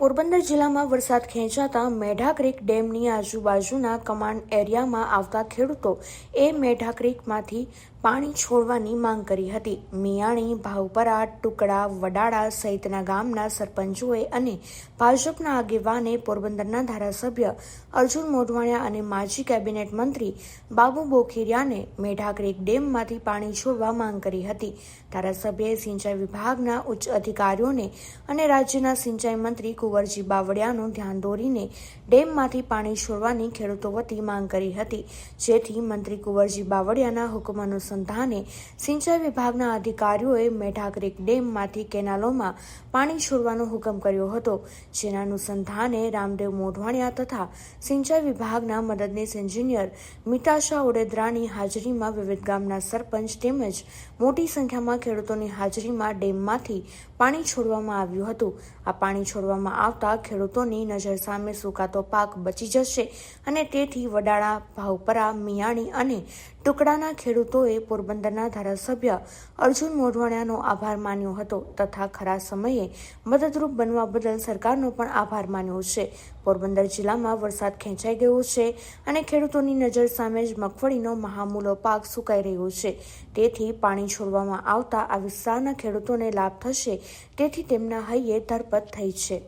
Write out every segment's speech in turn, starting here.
પોરબંદર જિલ્લામાં વરસાદ ખેંચાતા મેઢા ક્રીક ડેમની આજુબાજુના કમાન્ડ એરિયામાં આવતા ખેડૂતો એ મેઢા ક્રીકમાંથી પાણી છોડવાની માંગ કરી હતી. મિયાણી, ભાવપરા, ટુકડા, વડાળા સહિતના ગામના સરપંચોએ અને ભાજપના આગેવાને પોરબંદરના ધારાસભ્ય અર્જુન મોઢવાણિયા અને માજી કેબિનેટ મંત્રી બાબુ બોખીરિયાને મેઢા ક્રીક ડેમમાંથી પાણી છોડવા માંગ કરી હતી. ધારાસભ્યએ સિંચાઈ વિભાગના ઉચ્ચ અધિકારીઓને અને રાજ્યના સિંચાઈ મંત્રી કુંવરજી બાવળિયાનું ધ્યાન દોરીને ડેમમાંથી પાણી છોડવાની ખેડૂતો વતી માંગ કરી હતી. જેથી મંત્રી કુંવરજી બાવળિયાના હુકમ અનુસંધાને સિંચાઈ વિભાગના અધિકારીઓએ મેઢા ક્રિક ડેમમાંથી કેનાલોમાં પાણી છોડવાનો હુકમ કર્યો હતો. જેના અનુસંધાને રામદેવ મોઢવાણિયા તથા સિંચાઈ વિભાગના મદદનીશ એન્જિનિયર મિતાશા ઓડેદરાની હાજરીમાં વિવિધ ગામના સરપંચ તેમજ મોટી સંખ્યામાં ખેડૂતોની હાજરીમાં ડેમમાંથી પાણી છોડવામાં આવ્યું હતું. આ પાણી છોડવામાં આવતા ખેડૂતોની નજર સામે સુકાતો પાક બચી જશે અને તેથી વડાળા, ભાવપરા, મિયાણી અને ટુકડાના ખેડૂતોએ પોરબંદરના ધારાસભ્ય અર્જુન મોઢવાણિયાનો આભાર માન્યો હતો તથા ખરા સમયે મદદરૂપ બનવા બદલ સરકારનો પણ આભાર માન્યો છે. પોરબંદર જિલ્લામાં વરસાદ ખેંચાઈ ગયો છે અને ખેડૂતોની નજર સામે જ મગફળીનો મહામૂલો પાક સુકાઈ રહ્યો છે. તેથી પાણી છોડવામાં આવતા આ વિસ્તારના ખેડૂતોને લાભ થશે તેથી તેમના હૈયે ધરપત થઈ છે.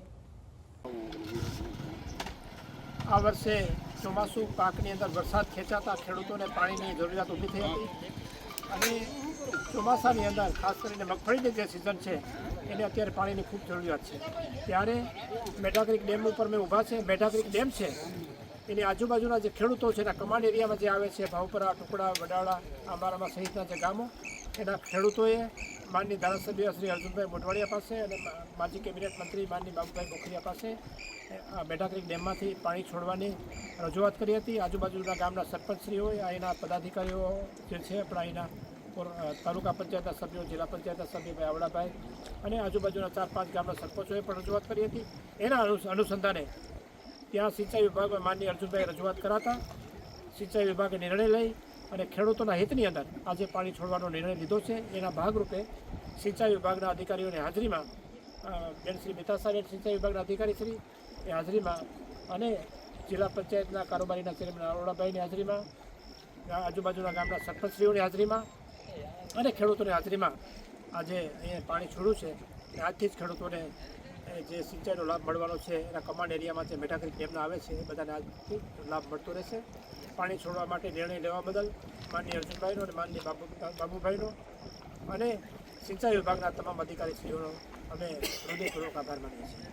આ વર્ષે ચોમાસું પાકની અંદર વરસાદ ખેંચાતા ખેડૂતોને પાણીની જરૂરિયાત ઊભી થઈ હતી. અને ચોમાસાની અંદર, ખાસ કરીને મગફળીની જે સિઝન છે, એને અત્યારે પાણીની ખૂબ જરૂરિયાત છે. ત્યારે મેઢાક્રીક ડેમ ઉપર મેં ઊભા છે. મેઢાક્રીક ડેમ છે એની આજુબાજુના જે ખેડૂતો છે, એના કમાન્ડ એરિયામાં જે આવે છે, ભાવપરા, ટુકડા, વડાળા અમારામાં સહિતના જે ગામો, એના ખેડૂતોએ માનની ધારાસભ્ય શ્રી અર્જુનભાઈ મોઢવાડિયા પાસે અને માજી કેબિનેટ મંત્રી માનની બાબુભાઈ બોખરિયા પાસે ક્રીક ડેમમાંથી પાણી છોડવાની રજૂઆત કરી હતી. આજુબાજુના ગામના સરપંચશ્રીઓ અહીંના પદાધિકારીઓ જે છે, આપણા અહીંના તાલુકા પંચાયતના સભ્યો, જિલ્લા પંચાયતના સભ્ય ભાઈ આવડાભાઈ અને આજુબાજુના ચાર પાંચ ગામના સરપંચોએ પણ રજૂઆત કરી હતી. એના અનુ- અનુસંધાને ત્યાં સિંચાઈ વિભાગમાં માનની અર્જુનભાઈ રજૂઆત કરાતા, સિંચાઈ વિભાગે નિર્ણય લઈ અને ખેડૂતોના હિતની અંદર આજે પાણી છોડવાનો નિર્ણય લીધો છે. એના ભાગરૂપે સિંચાઈ વિભાગના અધિકારીઓની હાજરીમાં બેન શ્રી મિતા સાહેબ સિંચાઈ વિભાગના અધિકારી શ્રી એ હાજરીમાં અને જિલ્લા પંચાયતના કારોબારીના ચેરમેન અરોડાભાઈની હાજરીમાં આજુબાજુના ગામના સરપંચશ્રીઓની હાજરીમાં અને ખેડૂતોની હાજરીમાં આજે અહીંયા પાણી છોડ્યું છે. આજથી જ ખેડૂતોને જે સિંચાઈનો લાભ મળવાનો છે, એના કમાન્ડ એરિયામાં જે મેટાક્રિક ડેમના આવે છે, એ બધાને આજથી લાભ મળતો રહેશે. પાણી છોડવા માટે નિર્ણય લેવા બદલ માનનીય અર્જુનભાઈનો અને માનની બાબુ, બાબુભાઈનો અને સિંચાઈ વિભાગના તમામ અધિકારીશ્રીઓનો અમે હૃદયપૂર્વક આભાર માનીએ છીએ.